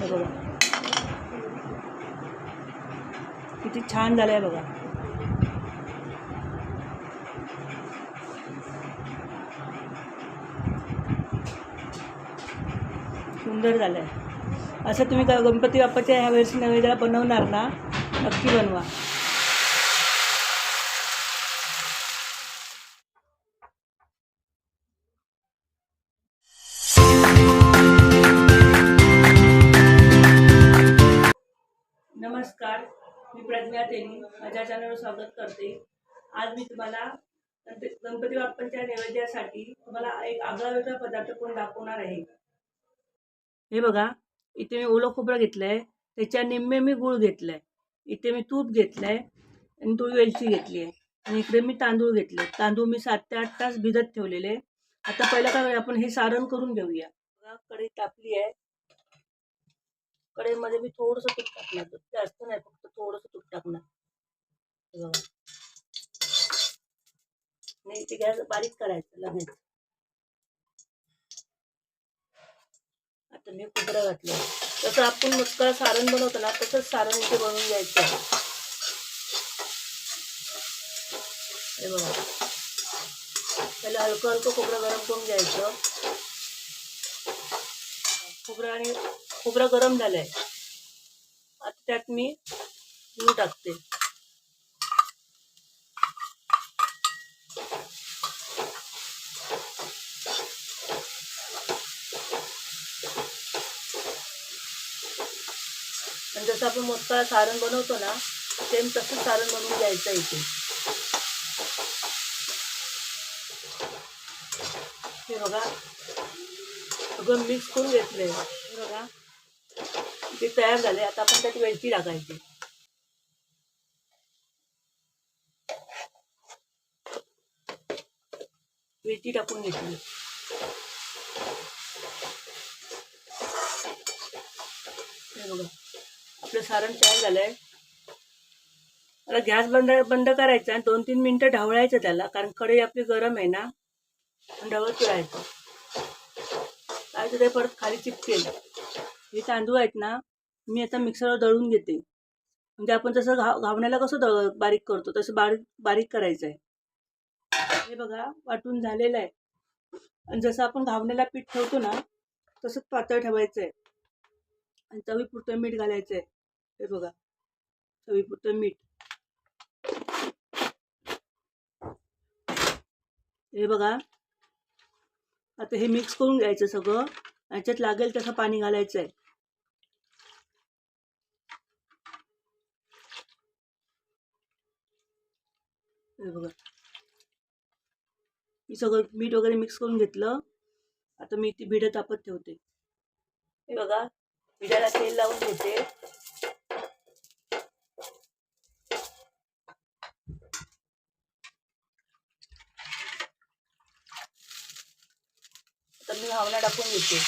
हे बघा. किती छान झालं आहे बघा. सुंदर झालं आहे असं तुम्ही ग- गणपती बाप्पाच्या ह्या वेळेस नैवेद्याला बनवणार ना नक्की बनवा. प्रज्ञा तेली माझ्या चॅनलवर स्वागत करते. आज मी तुम्हाला गणपती बाप्पांच्या नैवेद्यासाठी तुम्हाला एक आगळा वेगळा पदार्थ कोण दाखवणार आहे? हे बघा इथे मी ओलं खोबरं घेतलं आहे त्याच्या निम्मे मी गूळ घेतलं आहे इथे मी तूप घेतलं आहे आणि थोडी वेलची घेतली आहे. आणि इकडे मी तांदूळ घेतले तांदूळ मी सात ते आठ तास भिजत ठेवलेले आता पहिलं काय आपण हे सारण करून घेऊया. बघा कढई तापली आहे. कढईमध्ये मी थोडंसं तूप टाकणार जास्त नाही फक्त थोडंसं तूप टाकणार हे बघा आणि बारीक करायचं लगेच आता मी खोबरं घातलं. तसं आपण नुसतं सारण बनवतो ना तसंच सारण इथे बनवून घ्यायचं आहे. हे बघा. पहिलं हलकं हलकं खोबरं गरम करून घ्यायचं. खोबरं आणि खोबरं गरम झालंय. आता त्यात मी गूळ टाकते. आणि जसं आपण मोदकाला सारण बनवतो ना सेम तसंच सारण बनवून घ्यायचं इथे. हे बघा. सगळं मिक्स करून घेतलंय. हे बघा. ते तयार झाले. आता आपण त्यात वेलची टाकायची. वेलची टाकून घेतली. हे बघा. आपलं सारण तयार झालंय. आता गॅस बंद बंद करायचा आणि दोन तीन मिनिटं ढवळायचं त्याला कारण कढई आपली गरम आहे ना ढवळत राहायचं काय ते परत खाली चिपकेल. हे तांदूळ आहेत ना मी आता मिक्सरवर दळून घेते. म्हणजे आपण जसं घाव घावण्याला कसं दळ बारीक करतो तसं बारीक बारीक करायचं आहे हे बघा वाटून झालेलं आहे. आणि जसं आपण घावण्याला पीठ ठेवतो ना तसंच पातळ ठेवायचं आहे आणि चवीपुरतं मीठ घालायचं आहे हे बघा. चवीपुरतं मीठ. हे बघा. आता हे मिक्स करून घ्यायचं सगळं. याच्यात लागेल तसं पाणी घालायचं आहे हे बघा. मी सगळं मीठ वगैरे मिक्स करून घेतलं. आता मी ती भिडं तापत ठेवते. हे बघा. भिड्याला तेल लावून घेते तर मी घावना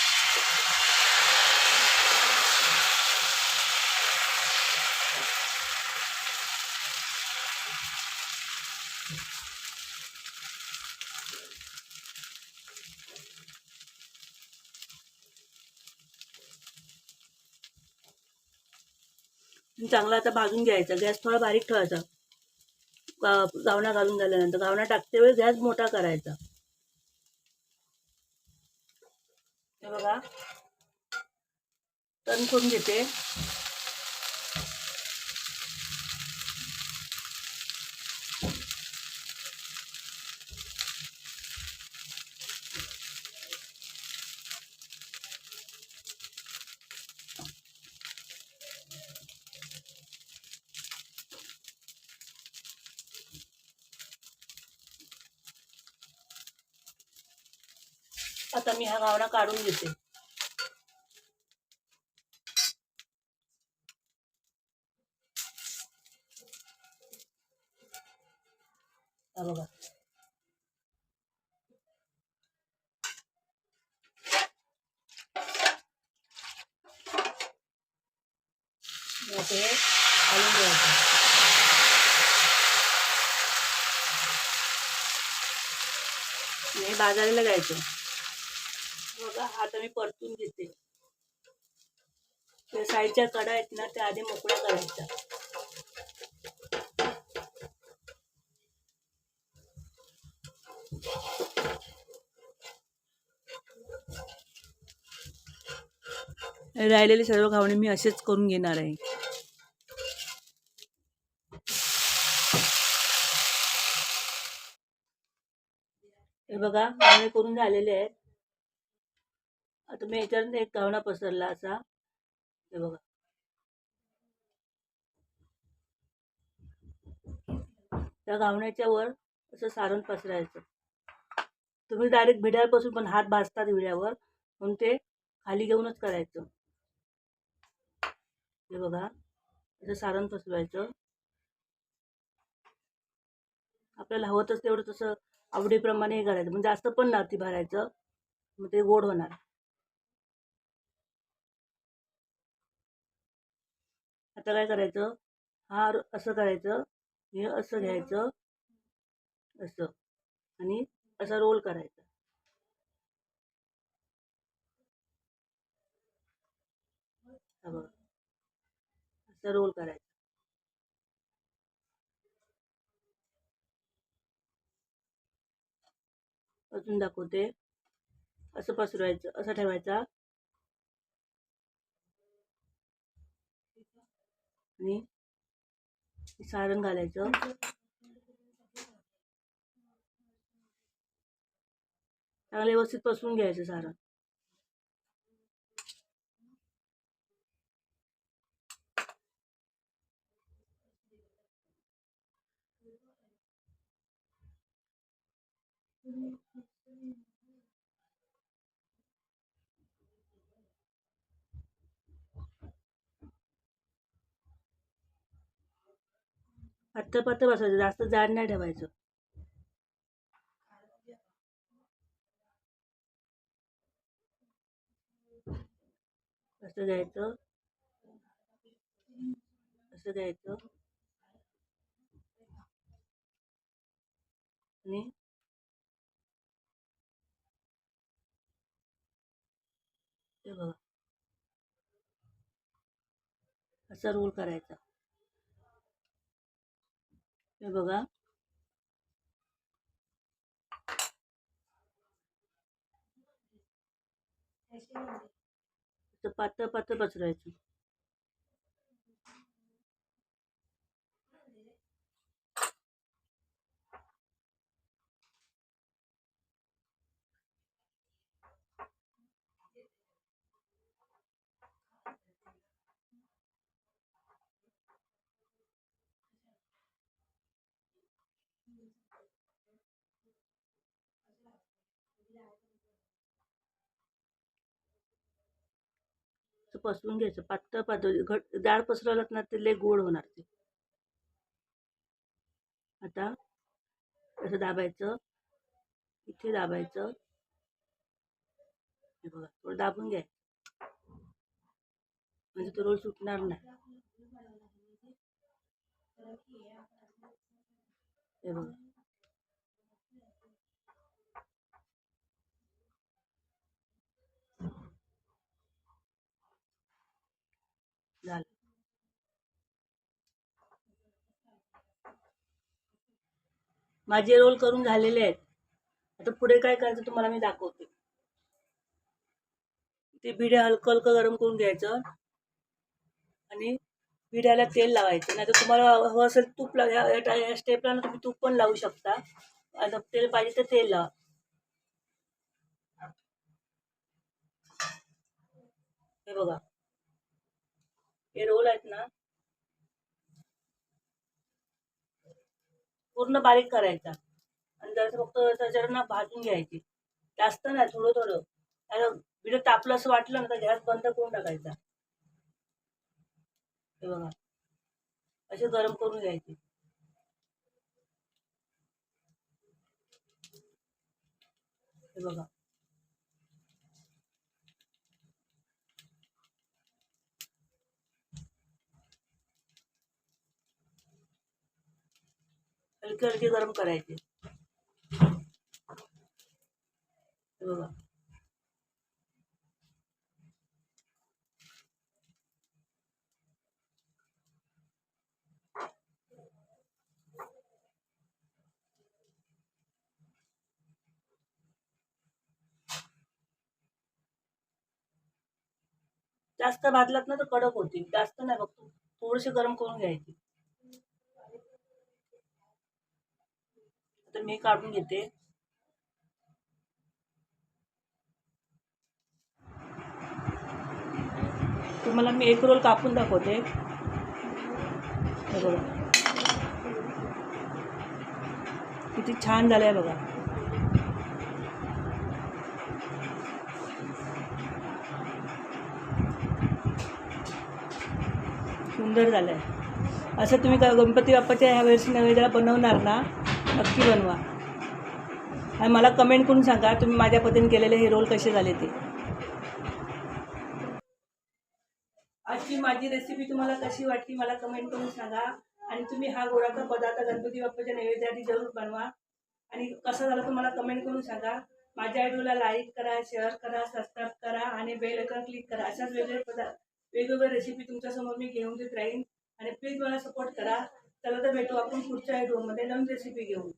चांगला आता भाजून घ्यायचा. गॅस थोडा बारीक ठेवायचा. गा- घालून झाल्यानंतर. गावणा टाकते वेळी गॅस मोठा करायचा हे बघा. टर्न करून घेते. आता मी हा घावना काढून घेते बघा बाजाराला जायचं बघा आता मी परतून घेते. त्या साईडच्या कडा आहेत ना त्या आधी मोकळ्या करायच्या. राहिलेली सर्व घावणे मी असेच करून घेणार आहे. हे बघा घावणे करून झालेले आहेत. आता मी याच्यावर एक घावणा पसरला असा. हे बघा. त्या गावण्याच्या वर असं सारण पसरायचं. तुम्ही डायरेक्ट भिड्यापासून पण हात भाजतात विड्यावर म्हणून ते खाली घेऊनच करायचं. हे बघा. असं सारण पसरवायचं. आपल्याला हवं तसं तेवढं तसं आवडीप्रमाणे हे करायचं. म्हणजे जास्त पण नाती भरायचं. मग ते गोड होणार. आता काय करायचं? हा असं करायचं हे असं घ्यायचं असं. आणि असा रोल करायचा. बघा. असा रोल करायचा. अजून दाखवते. असं पसरवायचं असं ठेवायचा. आणि सारण घालायचं. चांगलं व्यवस्थित पसरून घ्यायचं सारण. पातळ पातळ बसायचं जास्त जाड नाही ठेवायचं. असं घ्यायचं असं घ्यायचं आणि? बघा. असा रोल करायचा. हे बघा पातळ पातळ पसरायचं पसरून घ्यायचं. पातळ पातळ घट डाळ पसरवलं ना ते लय गोड होणार ते. आता असं दाबायचं. इथे दाबायचं. हे बघा थोडं दाबून घ्यायचं म्हणजे तो रोल सुटणार नाही. हे बघा झालं माझे रोल करून झालेले आहेत. आता पुढे काय करायचं तुम्हाला मी दाखवते. ते भिड्या हलकं हलकं गरम करून घ्यायचं. आणि भिड्याला तेल लावायचं. नाही तर तुम्हाला हवं असेल तूप लाव. या या स्टेपला ना तुम्ही तूप पण लावू शकता. आता तेल पाहिजे तर तेल लावा. हे बघा. हे रोल आहेत ना. पूर्ण बारीक करायचा. आणि जर फक्त त्याच्यावर ना भाजून घ्यायची. जास्त नाही थोडं थोडं. त्याला बिडं तापलं असं वाटलं ना तर गॅस बंद करून टाकायचा. हे बघा. असे गरम करून घ्यायचे. हे बघा. हलकी हलकी गरम करायची. बघा. जास्त भाजलात ना तर कडक होतील. जास्त नाही बघ थोडीशी गरम करून घ्यायची. तर मी काढून घेते. तुम्हाला मी एक रोल कापून दाखवते. हे बघा. किती छान झालंय बघा. सुंदर झालंय. असं तुम्ही गणपती बाप्पाच्या ह्या वेळेस नैवेद्याला बनवणार ना नक्की बनवा. आणि मला कमेंट करून सांगा तुम्ही माझ्या पद्धतीने केलेले हे रोल कसे झाले ते. आजची माझी रेसिपी तुम्हाला कशी वाटली मला कमेंट करून सांगा. आणि तुम्ही हा गोडाचा पदार्थ गणपती बाप्पाच्या नैवेद्यासाठी जरूर बनवा. आणि कसं झालं तर मला कमेंट करून सांगा. माझ्या व्हिडिओला लाईक करा शेअर करा सबस्क्राईब करा आणि बेल आयकॉन क्लिक करा. अशाच वेगवेगळे पदार्थ वेगवेगळ्या रेसिपी तुमच्यासमोर मी घेऊन देत राहीन. आणि प्लीज मला सपोर्ट करा. चला तर भेटू आपण पुढच्या व्हिडिओमध्ये. नवीन रेसिपी घेऊन.